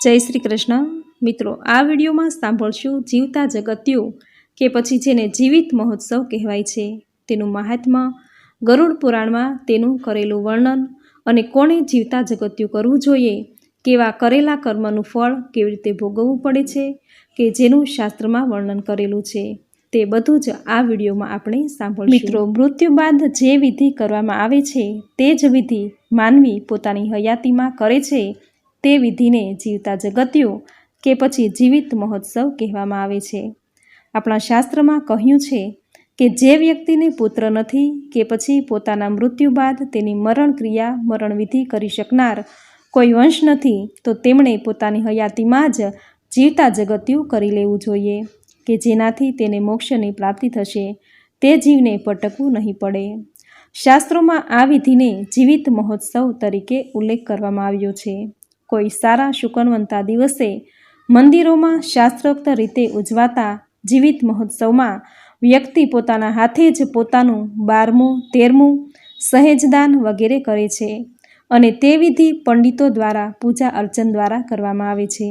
જય શ્રી કૃષ્ણ. મિત્રો, આ વિડીયોમાં સાંભળશું જીવતા જગત્યો, કે પછી જેને જીવિત મહોત્સવ કહેવાય છે. તેનું મહાત્મા ગરુડ પુરાણમાં તેનું કરેલું વર્ણન અને કોણે જીવતા જગત્યું કરવું જોઈએ, કેવા કરેલા કર્મનું ફળ કેવી રીતે ભોગવવું પડે છે, કે જેનું શાસ્ત્રમાં વર્ણન કરેલું છે, તે બધું જ આ વિડીયોમાં આપણે સાંભળીશું. મિત્રો, મૃત્યુ બાદ જે વિધિ કરવામાં આવે છે, તે જ વિધિ માનવી પોતાની હયાતીમાં કરે છે તે વિધિને જીવતા જગત્યો કે પછી જીવિત મહોત્સવ કહેવામાં આવે છે. આપણા શાસ્ત્રમાં કહ્યું છે કે જે વ્યક્તિને પુત્ર નથી કે પછી પોતાના મૃત્યુ બાદ તેની મરણ ક્રિયા મરણવિધિ કરી શકનાર કોઈ વંશ નથી, તો તેમણે પોતાની હયાતીમાં જ જીવતા જગત્યું કરી લેવું જોઈએ કે જેનાથી તેને મોક્ષની પ્રાપ્તિ થશે. તે જીવને પટકવું નહીં પડે. શાસ્ત્રોમાં આ વિધિને જીવિત મહોત્સવ તરીકે ઉલ્લેખ કરવામાં આવ્યો છે. કોઈ સારા શુકનવંતા દિવસે મંદિરોમાં શાસ્ત્રોક્ત રીતે ઉજવાતા જીવિત મહોત્સવમાં વ્યક્તિ પોતાના હાથે જ પોતાનું બારમું, તેરમું સહેજદાન વગેરે કરે છે અને તે વિધિ પંડિતો દ્વારા પૂજા અર્ચન દ્વારા કરવામાં આવે છે.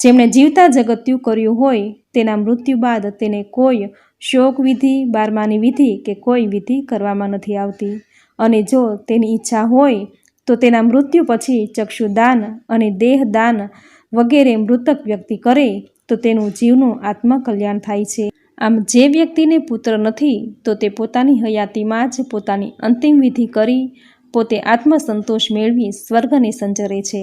જેમણે જીવતા જગત્યું કર્યું હોય તેના મૃત્યુ બાદ તેને કોઈ શોક વિધિ, બારમાની વિધિ કે કોઈ વિધિ કરવામાં નથી આવતી. અને જો તેની ઈચ્છા હોય તો તેના મૃત્યુ પછી ચક્ષુદાન અને દેહદાન વગેરે મૃતક વ્યક્તિ કરે તો તેનું જીવનું આત્મકલ્યાણ થાય છે. આમ જે વ્યક્તિને પુત્ર નથી તો તે પોતાની હયાતીમાં જ પોતાની અંતિમ વિધિ કરી પોતે આત્મસંતોષ મેળવી સ્વર્ગને સંચરે છે.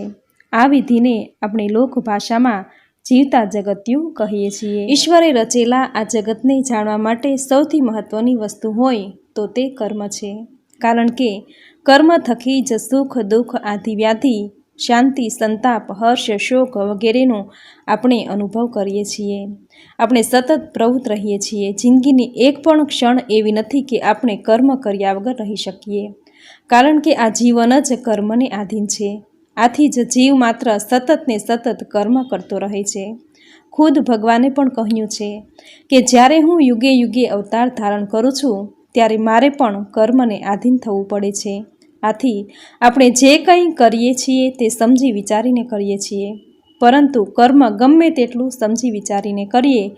આ વિધિને આપણે લોકભાષામાં જીવતા જગત્યું કહીએ છીએ. ઈશ્વરે રચેલા આ જગતને જાણવા માટે સૌથી મહત્ત્વની વસ્તુ હોય તો તે કર્મ છે. કારણ કે કર્મ થકી જ સુખ, દુઃખ આદિ વ્યાધિ, શાંતિ, સંતાપ, હર્ષ, શોક વગેરેનો આપણે અનુભવ કરીએ છીએ. આપણે સતત પ્રવૃત્ત રહીએ છીએ. જિંદગીની એક પણ ક્ષણ એવી નથી કે આપણે કર્મ કર્યા વગર રહી શકીએ. કારણ કે આ જીવન જ કર્મને આધીન છે. આથી જ જીવ માત્ર સતત ને સતત કર્મ કરતો રહે છે. ખુદ ભગવાને પણ કહ્યું છે કે જ્યારે હું યુગે યુગે અવતાર ધારણ કરું છું ત્યારે મારે પણ કર્મને આધીન થવું પડે છે. આથી આપણે જે કંઈ કરીએ છીએ તે સમજી વિચારીને કરીએ છીએ. પરંતુ કર્મ ગમે તેટલું સમજી વિચારીને કરીએ,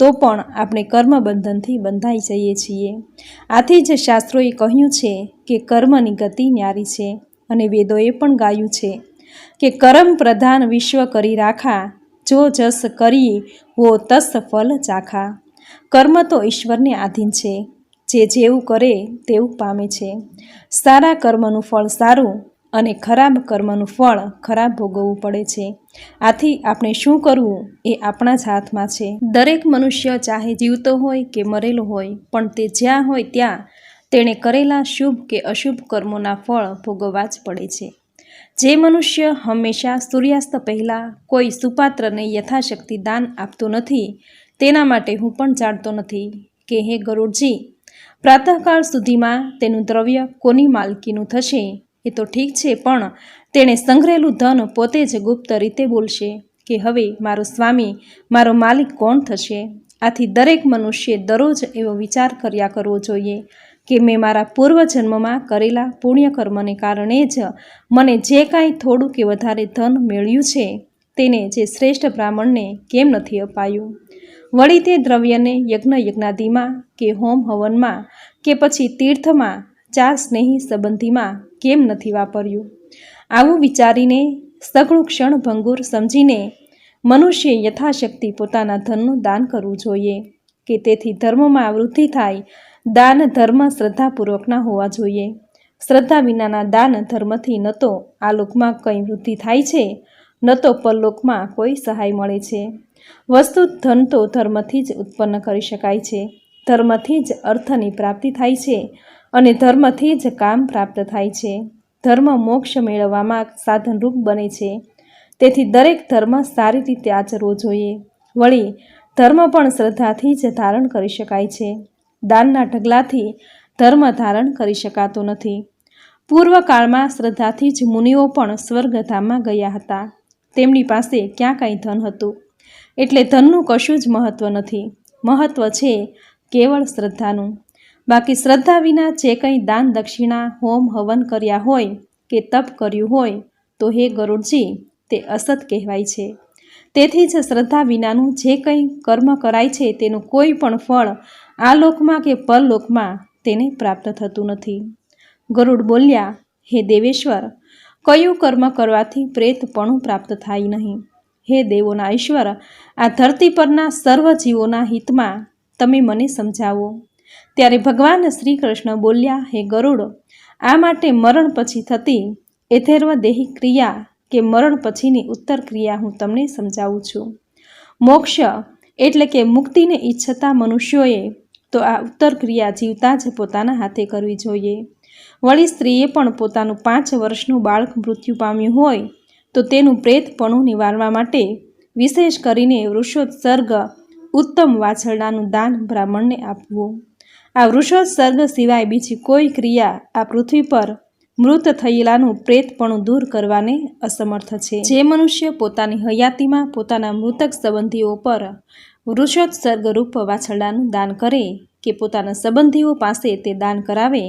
તો પણ આપણે કર્મ બંધનથી બંધાઈ જઈએ છીએ. આથી જ શાસ્ત્રોએ કહ્યું છે કે કર્મની ગતિ ન્યારી છે અને વેદોએ પણ ગાયું છે કે કર્મ પ્રધાન વિશ્વ કરી રાખા, જો જસ કરી હો તસ ફલ ચાખા. કર્મ તો ઈશ્વરને આધીન છે જે જેવું કરે તેવું પામે છે. સારા કર્મનું ફળ સારું અને ખરાબ કર્મનું ફળ ખરાબ ભોગવવું પડે છે. આથી આપણે શું કરવું એ આપણા જ હાથમાં છે. દરેક મનુષ્ય ચાહે જીવતો હોય કે મરેલો હોય, પણ તે જ્યાં હોય ત્યાં તેણે કરેલા શુભ કે અશુભ કર્મોના ફળ ભોગવવા જ પડે છે. જે મનુષ્ય હંમેશા સૂર્યાસ્ત પહેલાં કોઈ સુપાત્રને યથાશક્તિ દાન આપતો નથી, તેના માટે હું પણ જાણતો નથી કે, હે ગરુડજી પ્રાતઃકાળ સુધીમાં તેનું દ્રવ્ય કોની માલકીનું થશે એ તો ઠીક છે, પણ તેણે સંગ્રહેલું ધન પોતે જ ગુપ્ત રીતે બોલશે કે હવે મારો સ્વામી, મારો માલિક કોણ થશે? આથી દરેક મનુષ્ય દરરોજ એવો વિચાર કર્યા કરવો જોઈએ કે મેં મારા પૂર્વજન્મમાં કરેલા પુણ્યકર્મને કારણે જ મને જે કાંઈ થોડું કે વધારે ધન મેળ્યું છે, તેને જે શ્રેષ્ઠ બ્રાહ્મણને કેમ નથી અપાયું? વળી તે દ્રવ્યને યજ્ઞ યજ્ઞાદિમાં કે હોમ હવનમાં કે પછી તીર્થમાં ચાર સ્નેહી સંબંધીમાં કેમ નથી વાપર્યું? આવું વિચારીને સઘળું ક્ષણભંગુર સમજીને મનુષ્ય યથાશક્તિ પોતાના ધનનું દાન કરવું જોઈએ કે તેથી ધર્મમાં વૃદ્ધિ થાય, દાન ધર્મ શ્રદ્ધાપૂર્વકના હોવા જોઈએ. શ્રદ્ધા વિનાના દાન ધર્મથી ન તો આ લોકમાં કંઈ વૃદ્ધિ થાય છે, ન તો પરલોકમાં કોઈ સહાય મળે છે. વસ્તુ ધન તો ધર્મથી જ ઉત્પન્ન કરી શકાય છે. ધર્મથી જ અર્થની પ્રાપ્તિ થાય છે અને ધર્મથી જ કામ પ્રાપ્ત થાય છે. ધર્મ મોક્ષ મેળવવામાં સાધનરૂપ બને છે. તેથી દરેક ધર્મ સારી રીતે આચરવો જોઈએ. વળી, ધર્મ પણ શ્રદ્ધાથી જ ધારણ કરી શકાય છે. દાનના ઢગલાથી ધર્મ ધારણ કરી શકાતો નથી. પૂર્વકાળમાં શ્રદ્ધાથી જ મુનિઓ પણ સ્વર્ગધામમાં ગયા હતા. તેમની પાસે ક્યાં કાંઈ ધન હતું? એટલે ધનનું કશું જ મહત્ત્વ નથી. મહત્ત્વ છે કેવળ શ્રદ્ધાનું. બાકી શ્રદ્ધા વિના જે કંઈ દાન દક્ષિણા, હોમ, હવન કર્યા હોય કે તપ કર્યું હોય, તો હે ગરુડજી, તે અસત કહેવાય છે. તેથી જ શ્રદ્ધા વિનાનું જે કંઈ કર્મ કરાય છે તેનું કોઈ પણ ફળ આ લોકમાં કે પરલોકમાં તેને પ્રાપ્ત થતું નથી. ગરુડ બોલ્યા, હે દેવેશ્વર, કયું કર્મ કરવાથી પ્રેતપણું પ્રાપ્ત થાય નહીં? હે દેવોના ઈશ્વર આ ધરતી પરના સર્વ જીવોના હિતમાં તમે મને સમજાવો. ત્યારે ભગવાન શ્રી કૃષ્ણ બોલ્યા, હે ગરુડ, આ માટે મરણ પછી થતી એથેર્વ દેહી ક્રિયા કે મરણ પછીની ઉત્તર ક્રિયા હું તમને સમજાવું છું. મોક્ષ એટલે કે મુક્તિને ઈચ્છતા મનુષ્યોએ તો આ ઉત્તર ક્રિયા જીવતા જ પોતાના હાથે કરવી જોઈએ. વળી સ્ત્રીએ પણ પોતાનું પાંચ વર્ષનું બાળક મૃત્યુ પામ્યું હોય તો તેનું પ્રેતપણું નિવારવા માટે વિશેષ કરીને વૃષોત્સર્ગ ઉત્તમ વાછરડાનું દાન બ્રાહ્મણને આપવું. આ વૃષોત્સર્ગ સિવાય બીજી કોઈ ક્રિયા આ પૃથ્વી પર મૃત થયેલાનું પ્રેતપણું દૂર કરવાને અસમર્થ છે. જે મનુષ્ય પોતાની હયાતીમાં પોતાના મૃતક સંબંધીઓ પર વૃષોત્સર્ગ રૂપ વાછરડાનું દાન કરે કે પોતાના સંબંધીઓ પાસે તે દાન કરાવે,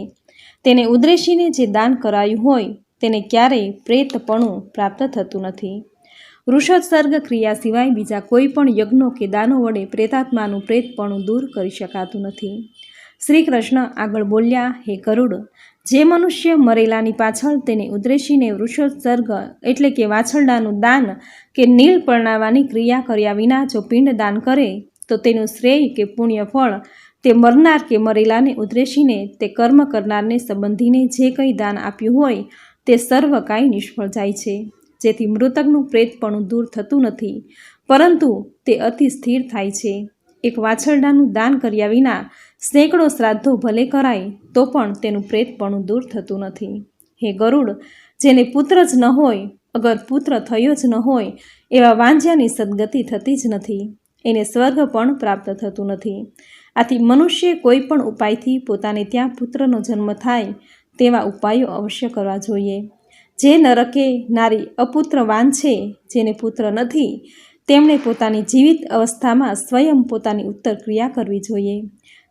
તેને ઉદ્દેશીને જે દાન કરાયું હોય તેને ક્યારેય પ્રેતપણું પ્રાપ્ત થતું નથી. વૃષોત્સર્ગ ક્રિયા સિવાય બીજા કોઈ પણ યજ્ઞો કે દાનો વડે પ્રેતાત્માનું પ્રેતપણું દૂર કરી શકાતું નથી. શ્રી કૃષ્ણ આગળ બોલ્યા, હે કરુડ જે મનુષ્ય મરેલાની પાછળ તેને ઉદ્રેશીને વૃષોત્સર્ગ એટલે કે વાછરડાનું દાન કે નીલ પરણાવવાની ક્રિયા કર્યા વિના જો પિંડ દાન કરે, તો તેનું શ્રેય કે પુણ્ય ફળ તે મરનાર કે મરેલાને ઉદ્રેશીને તે કર્મ કરનારને સંબંધીને જે કંઈ દાન આપ્યું હોય તે સર્વ કાંઈ નિષ્ફળ જાય છે. જેથી મૃતકનું પ્રેતપણું દૂર થતું નથી, પરંતુ તે અતિ સ્થિર થાય છે. એક વાછરડાનું દાન કર્યા વિના સેંકડો શ્રાદ્ધો ભલે કરાય, તો પણ તેનું પ્રેતપણું દૂર થતું નથી. હે ગરુડ, જેને પુત્ર જ ન હોય, અગર પુત્ર થયો જ ન હોય, એવા વાંજ્યાની સદગતિ થતી જ નથી. એને સ્વર્ગ પણ પ્રાપ્ત થતું નથી. આથી મનુષ્ય કોઈ પણ ઉપાયથી પોતાને ત્યાં પુત્રનો જન્મ થાય તેવા ઉપાયો અવશ્ય કરવા જોઈએ. જે નરકે નારી અપુત્રવાન છે, જેને પુત્ર નથી, તેમણે પોતાની જીવિત અવસ્થામાં સ્વયં પોતાની ઉત્તર ક્રિયા કરવી જોઈએ.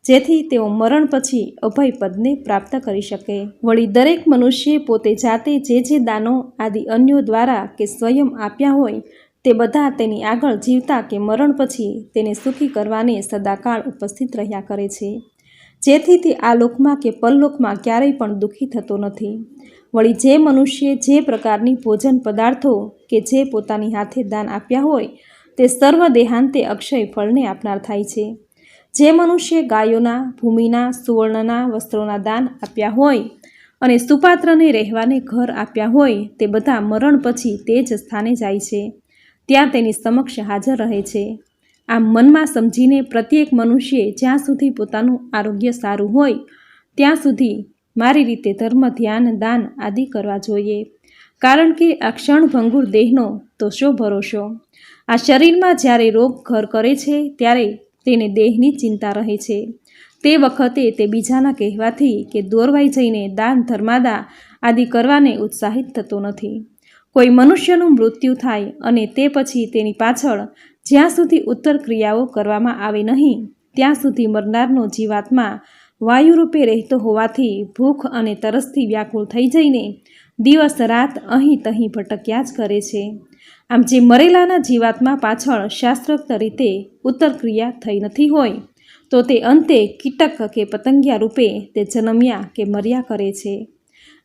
જેથી તેઓ મરણ પછી અભય પદને પ્રાપ્ત કરી શકે. વળી દરેક મનુષ્ય પોતે જાતે જે જે દાનો આદિ અન્યો દ્વારા કે સ્વયં આપ્યા હોય, તે બધા તેની આગળ જીવતા કે મરણ પછી તેને સુખી કરવાને સદાકાળ ઉપસ્થિત રહ્યા કરે છે. જેથી તે આ લોકમાં કે પરલોકમાં ક્યારેય પણ દુઃખી થતો નથી. વળી જે મનુષ્ય જે પ્રકારની ભોજન પદાર્થો કે જે પોતાની હાથે દાન આપ્યા હોય, તે સર્વ દેહાંતે અક્ષય ફળને આપનાર થાય છે. જે મનુષ્ય ગાયોના, ભૂમિના, સુવર્ણના વસ્ત્રોના દાન આપ્યા હોય અને સુપાત્રને રહેવાને ઘર આપ્યા હોય, તે બધા મરણ પછી તે જ સ્થાને જાય છે. ત્યાં તેની સમક્ષ હાજર રહે છે. આમ મનમાં સમજીને પ્રત્યેક મનુષ્યે જ્યાં સુધી પોતાનું આરોગ્ય સારું હોય, ત્યાં સુધી મારી રીતે ધર્મ, ધ્યાન, દાન આદિ કરવા જોઈએ. કારણ કે આ ક્ષણભંગુર દેહનો તો શો ભરોસો આ શરીરમાં જ્યારે રોગ ઘર કરે છે, ત્યારે તેને દેહની ચિંતા રહે છે. તે વખતે તે બીજાના કહેવાથી કે દોરવાઈ જઈને દાન, ધર્માદા આદિ કરવાને ઉત્સાહિત થતો નથી. કોઈ મનુષ્યનું મૃત્યુ થાય અને તે પછી તેની પાછળ જ્યાં સુધી ઉત્તર ક્રિયાઓ કરવામાં આવે નહીં, ત્યાં સુધી મરનારનો જીવાત્મા વાયુરૂપે રહેતો હોવાથી ભૂખ અને તરસથી વ્યાકુળ થઈ જઈને દિવસ રાત અહીં તહીં ભટક્યા જ કરે છે. આમ જે મરેલાના જીવાત્મા પાછળ શાસ્ત્રોક્ત રીતે ઉત્તર ક્રિયા થઈ નથી હોય, તો તે અંતે કીટક કે પતંગિયા રૂપે તે જન્મ્યા કે મર્યા કરે છે.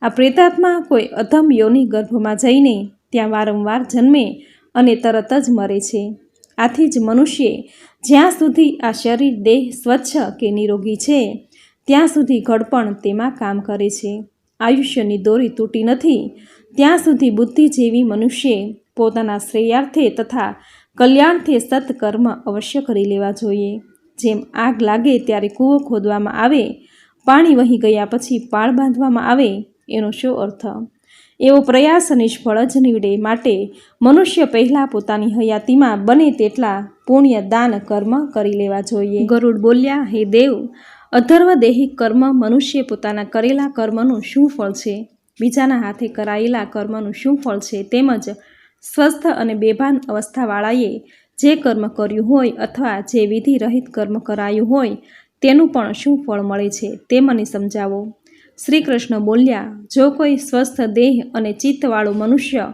આ પ્રેતાત્મા કોઈ અધમ યોની ગર્ભમાં જઈને ત્યાં વારંવાર જન્મે અને તરત જ મરે છે. આથી જ મનુષ્ય જ્યાં સુધી આ શરીર દેહ સ્વચ્છ કે નિરોગી છે, ત્યાં સુધી ઘડપણ તેમાં કામ કરે છે. આયુષ્યની દોરી તૂટી નથી, ત્યાં સુધી બુદ્ધિ જેવી મનુષ્યે પોતાના શ્રેયાર્થે તથા કલ્યાણથી સત્કર્મ અવશ્ય કરી લેવા જોઈએ. જેમ આગ લાગે ત્યારે કૂવો ખોદવામાં આવે, પાણી વહી ગયા પછી પાળ બાંધવામાં આવે, એનો શું અર્થ? એવો પ્રયાસ નિષ્ફળ જ નીવડે માટે મનુષ્ય પહેલાં પોતાની હયાતીમાં બને તેટલા પુણ્ય દાન કર્મ કરી લેવા જોઈએ. ગરુડ બોલ્યા, હે દેવ અધર્વ દૈહિક કર્મ મનુષ્ય પોતાના કરેલા કર્મનું શું ફળ છે? બીજાના હાથે કરાયેલા કર્મનું શું ફળ છે? તેમજ સ્વસ્થ અને બેભાન અવસ્થાવાળાએ જે કર્મ કર્યું હોય અથવા જે વિધિ રહિત કર્મ કરાયું હોય તેનું પણ શું ફળ મળે છે? તે મને સમજાવો. શ્રી કૃષ્ણ બોલ્યા, જો કોઈ સ્વસ્થ દેહ અને ચિત્તવાળો મનુષ્ય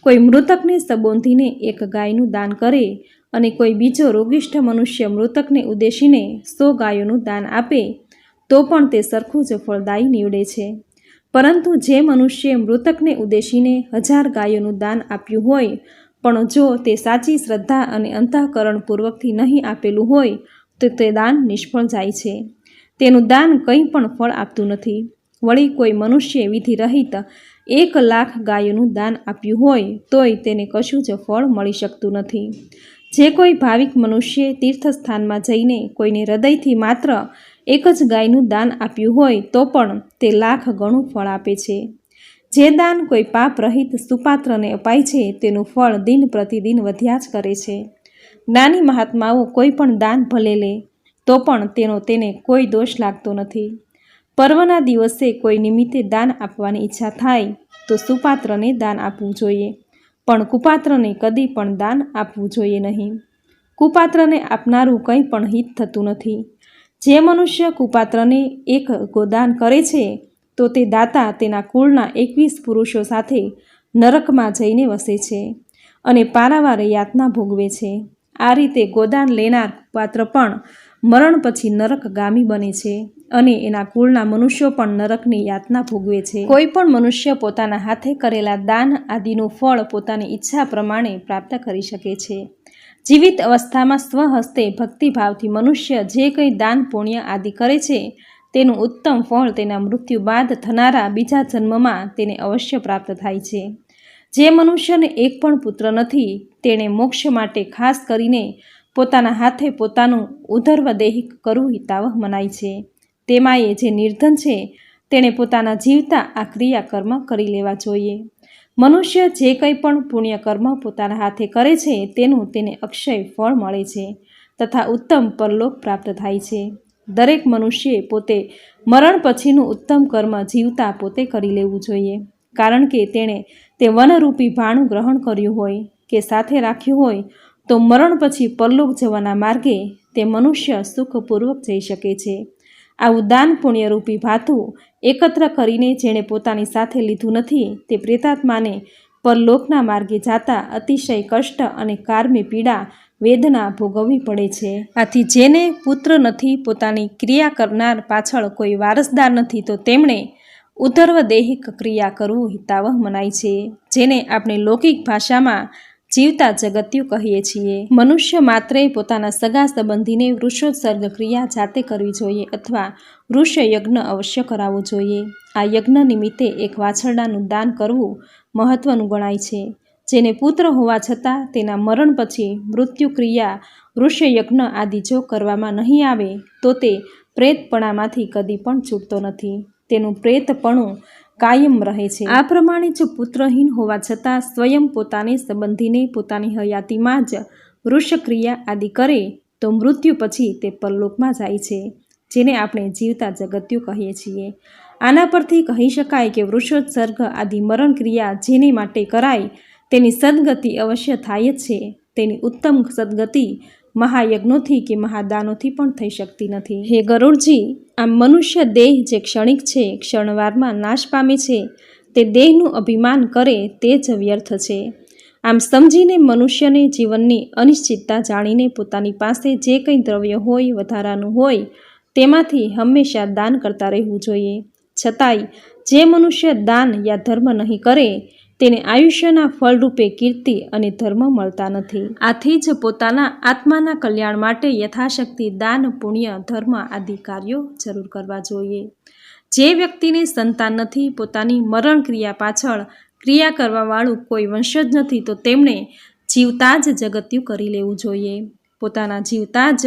કોઈ મૃતકને સંબોધીને એક ગાયનું દાન કરે અને કોઈ બીજો રોગિષ્ઠ મનુષ્ય મૃતકને ઉદ્દેશીને સો ગાયોનું દાન આપે, તો પણ તે સરખું જ ફળદાયી નીવડે છે. પરંતુ જે મનુષ્યે મૃતકને ઉદ્દેશીને હજાર ગાયોનું દાન આપ્યું હોય, પણ જો તે સાચી શ્રદ્ધા અને અંતઃકરણપૂર્વકથી નહીં આપેલું હોય, તો તે દાન નિષ્ફળ જાય છે. તેનું દાન કંઈ પણ ફળ આપતું નથી. વળી કોઈ મનુષ્ય વિધિ રહિત એક લાખ ગાયોનું દાન આપ્યું હોય, તોય તેને કશું જ ફળ મળી શકતું નથી. જે કોઈ ભાવિક મનુષ્ય તીર્થસ્થાનમાં જઈને કોઈને હૃદયથી માત્ર એક જ ગાયનું દાન આપ્યું હોય, તો પણ તે લાખ ગણું ફળ આપે છે. જે દાન કોઈ પાપ રહિત સુપાત્રને અપાય છે, તેનું ફળ દિન પ્રતિદિન વધ્યા જ કરે છે. નાની મહાત્માઓ કોઈ પણ દાન ભલે લે, તો પણ તેનો તેને કોઈ દોષ લાગતો નથી. પર્વના દિવસે કોઈ નિમિત્તે દાન આપવાની ઈચ્છા થાય, તો સુપાત્રને દાન આપવું જોઈએ. પણ કુપાત્રને કદી પણ દાન આપવું જોઈએ નહીં. કુપાત્રને આપનારું કંઈ પણ હિત થતું નથી. જે મનુષ્ય કુપાત્રને એક ગોદાન કરે છે, તો તે દાતા તેના કુળના એકવીસ પુરુષો સાથે નરકમાં જઈને વસે છે અને પારાવારે યાતના ભોગવે છે. આ રીતે ગોદાન લેનાર પાત્ર પણ મરણ પછી નરકગામી બને છે. અને એના કુળના મનુષ્યો પણ નરકની યાતના ભોગવે છે. કોઈ પણ મનુષ્ય પોતાના હાથે કરેલા દાન આદિનું ફળ પોતાની ઈચ્છા પ્રમાણે પ્રાપ્ત કરી શકે છે. જીવિત અવસ્થામાં સ્વહસ્તે ભક્તિભાવથી મનુષ્ય જે કંઈ દાન પુણ્ય આદિ કરે છે, તેનું ઉત્તમ ફળ તેના મૃત્યુ બાદ થનારા બીજા જન્મમાં તેને અવશ્ય પ્રાપ્ત થાય છે. જે મનુષ્યને એક પણ પુત્ર નથી, તેણે મોક્ષ માટે ખાસ કરીને પોતાના હાથે પોતાનું ઉધર્વદેહિક કરવું હિતાવહ મનાય છે. તેમાંય જે નિર્ધન છે, તેણે પોતાના જીવતા આ ક્રિયાકર્મ કરી લેવા જોઈએ. મનુષ્ય જે કંઈ પણ પુણ્યકર્મ પોતાના હાથે કરે છે, તેનું તેને અક્ષય ફળ મળે છે, તથા ઉત્તમ પરલોક પ્રાપ્ત થાય છે. દરેક મનુષ્યે પોતે મરણ પછીનું ઉત્તમ કર્મ જીવતા પોતે કરી લેવું જોઈએ, કારણ કે તેણે તે વનરૂપી ભાણું ગ્રહણ કર્યું હોય, કે સાથે રાખ્યું હોય, તો મરણ પછી પરલોક જવાના માર્ગે તે મનુષ્ય સુખપૂર્વક જઈ શકે છે. આવું દાન પુણ્યરૂપી ભાથું એકત્ર કરીને જેણે પોતાની સાથે લીધું નથી તે પ્રેતાત્માને પરલોકના માર્ગે જાતા અતિશય કષ્ટ અને કારમી પીડા, વેદના ભોગવવી પડે છે. આથી જેને પુત્ર નથી, પોતાની ક્રિયા કરનાર પાછળ કોઈ વારસદાર નથી, તો તેમણે ઉધર્વદેહિક ક્રિયા કરવું હિતાવહ મનાય છે. જેને આપણે લૌકિક ભાષામાં જીવતા જગત્યું કહીએ છીએ. મનુષ્ય માત્રે પોતાના સગા સંબંધીને વૃષોત્સર્ગ ક્રિયા જાતે કરવી જોઈએ અથવા વૃષ યજ્ઞ અવશ્ય કરાવવો જોઈએ. આ યજ્ઞ નિમિત્તે એક વાછરડાનું દાન કરવું મહત્વનું ગણાય છે. જેને પુત્ર હોવા છતાં તેના મરણ પછી મૃત્યુ ક્રિયા વૃષયજ્ઞ આદિ જો કરવામાં નહીં આવે, તો તે પ્રેતપણામાંથી કદી પણ છૂટતો નથી. તેનું પ્રેતપણું કાયમ રહે છે. આ પ્રમાણે જો પુત્રહીન હોવા છતાં સ્વયં પોતાને સંબંધીને પોતાની હયાતીમાં જ વૃષક્રિયા આદિ કરે તો મૃત્યુ પછી તે પરલોકમાં જાય છે, જેને આપણે જીવતા જગત્યુ કહીએ છીએ. આના પરથી કહી શકાય કે વૃષોત્સર્ગ આદિ મરણ ક્રિયા જેની માટે કરાય તેની સદગતિ અવશ્ય થાય જ છે. તેની ઉત્તમ સદગતિ મહાયજ્ઞોથી કે મહાદાનોથી પણ થઈ શકતી નથી. હે ગરુડજી, આમ મનુષ્ય દેહ જે ક્ષણિક છે, ક્ષણવારમાં નાશ પામે છે, તે દેહનું અભિમાન કરે તે જ વ્યર્થ છે. આમ સમજીને મનુષ્યને જીવનની અનિશ્ચિતતા જાણીને પોતાની પાસે જે કંઈ દ્રવ્ય હોય, વધારાનું હોય, તેમાંથી હંમેશા દાન કરતા રહેવું જોઈએ. છતાંય, જે મનુષ્ય દાન યા ધર્મ નહીં કરે તેને આયુષ્યના ફળરૂપે કીર્તિ અને ધર્મ મળતા નથી. આથી જ પોતાના આત્માના કલ્યાણ માટે યથાશક્તિ, દાન, પુણ્ય, ધર્મ આદિ કાર્યો જરૂર કરવા જોઈએ. જે વ્યક્તિને સંતાન નથી, પોતાની મરણ ક્રિયા પાછળ ક્રિયા કરવાવાળું કોઈ વંશજ નથી, તો તેમણે જીવતા જ જગત્યું કરી લેવું જોઈએ. પોતાના જીવતા જ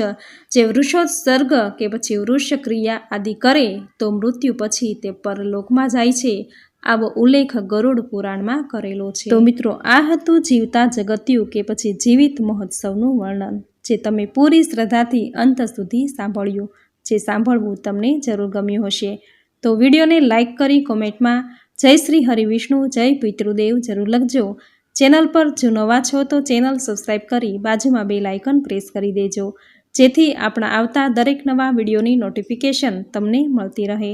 જે વૃષોત્સર્ગ કે પછી વૃષ ક્રિયા આદિ કરે, તો મૃત્યુ પછી તે પરલોકમાં જાય છે. આવો ઉલ્લેખ ગરુડ પુરાણમાં કરેલો છે. તો મિત્રો, આ હતું જીવતા જગત્યુ કે પછી જીવિત મહોત્સવનું વર્ણન, જે તમે પૂરી શ્રદ્ધાથી અંત સુધી સાંભળ્યું, જે સાંભળવું તમને જરૂર ગમ્યું હશે. તો વિડીયોને લાઇક કરી કોમેન્ટમાં, જય શ્રી હરિવિષ્ણુ જય પિતૃદેવ જરૂર લખજો. ચેનલ પર જો નવા છો તો ચેનલ સબસ્ક્રાઈબ કરી બાજુમાં બે લાઇકન પ્રેસ કરી દેજો, જેથી આપણા આવતા દરેક નવા વિડીયોની નોટિફિકેશન તમને મળતી રહે.